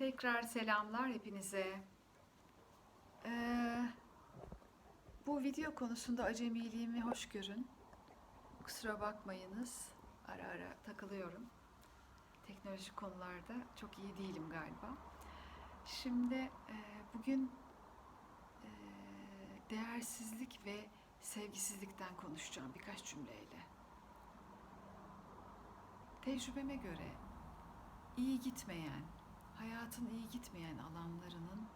Tekrar selamlar hepinize. Ee, bu video konusunda acemiliğimi hoş görün. Kusura bakmayınız. Ara ara takılıyorum. Teknolojik konularda çok iyi değilim galiba. Şimdi e, bugün e, değersizlik ve sevgisizlikten konuşacağım birkaç cümleyle. Tecrübeme göre iyi gitmeyen, hayatın iyi gitmeyen alanlarının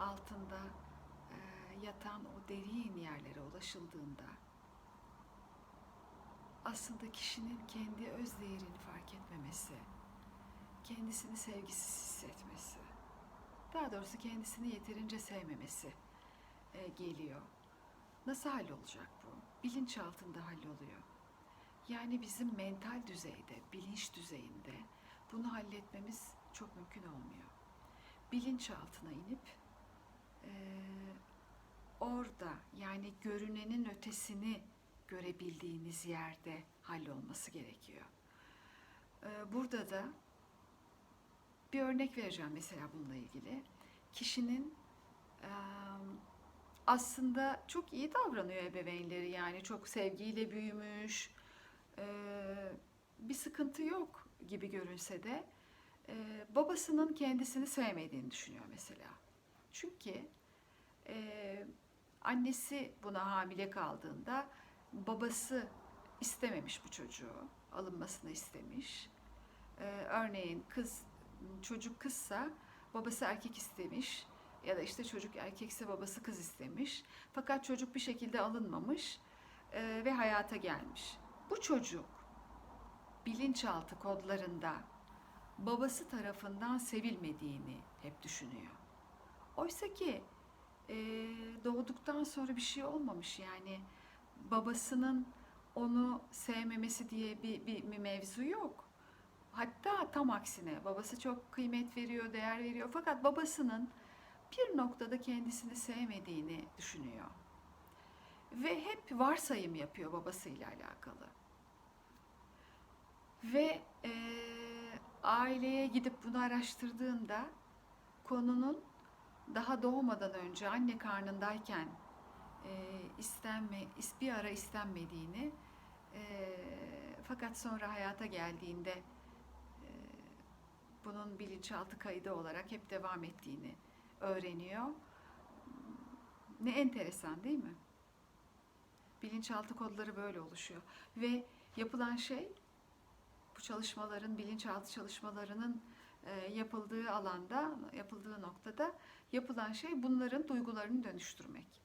altında e, yatan o derin yerlere ulaşıldığında aslında kişinin kendi öz değerini fark etmemesi, kendisini sevgisiz hissetmesi, daha doğrusu kendisini yeterince sevmemesi e, geliyor. Nasıl hallolacak bu? Bilinçaltında halloluyor. Yani bizim mental düzeyde, bilinç düzeyinde bunu halletmemiz çok mümkün olmuyor. Bilinçaltına inip eee, orada yani görünenin ötesini görebildiğiniz yerde hallolması gerekiyor. Eee, burada da bir örnek vereceğim mesela bununla ilgili. Kişinin eee, aslında çok iyi davranıyor ebeveynleri yani çok sevgiyle büyümüş, eee, bir sıkıntı yok gibi görünse de eee, babasının kendisini sevmediğini düşünüyor mesela. Çünkü eee, annesi buna hamile kaldığında babası istememiş bu çocuğu, alınmasını istemiş. Eee, örneğin kız çocuk kızsa babası erkek istemiş ya da işte çocuk erkekse babası kız istemiş. Fakat çocuk bir şekilde alınmamış eee, ve hayata gelmiş. Bu çocuk bilinçaltı kodlarında babası tarafından sevilmediğini hep düşünüyor. Oysa ki e, doğduktan sonra bir şey olmamış yani babasının onu sevmemesi diye bir, bir, bir mevzu yok. Hatta tam aksine babası çok kıymet veriyor, değer veriyor. Fakat babasının bir noktada kendisini sevmediğini düşünüyor. Ve hep varsayım yapıyor babasıyla alakalı. Ve e, aileye gidip bunu araştırdığında konunun daha doğmadan önce anne karnındayken e, istenme, is- bir ara istenmediğini e, fakat sonra hayata geldiğinde e, bunun bilinçaltı kaydı olarak hep devam ettiğini öğreniyor. Ne enteresan değil mi? Bilinçaltı kodları böyle oluşuyor ve yapılan şey çalışmaların, bilinçaltı çalışmalarının e, yapıldığı alanda, yapıldığı noktada yapılan şey bunların duygularını dönüştürmek.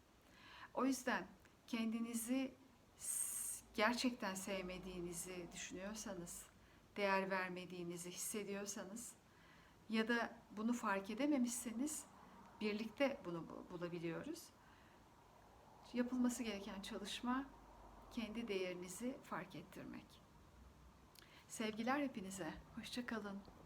O yüzden kendinizi gerçekten sevmediğinizi düşünüyorsanız, değer vermediğinizi hissediyorsanız ya da bunu fark edememişseniz birlikte bunu bu- bulabiliyoruz. Yapılması gereken çalışma kendi değerinizi fark ettirmek. Sevgiler hepinize. Hoşça kalın.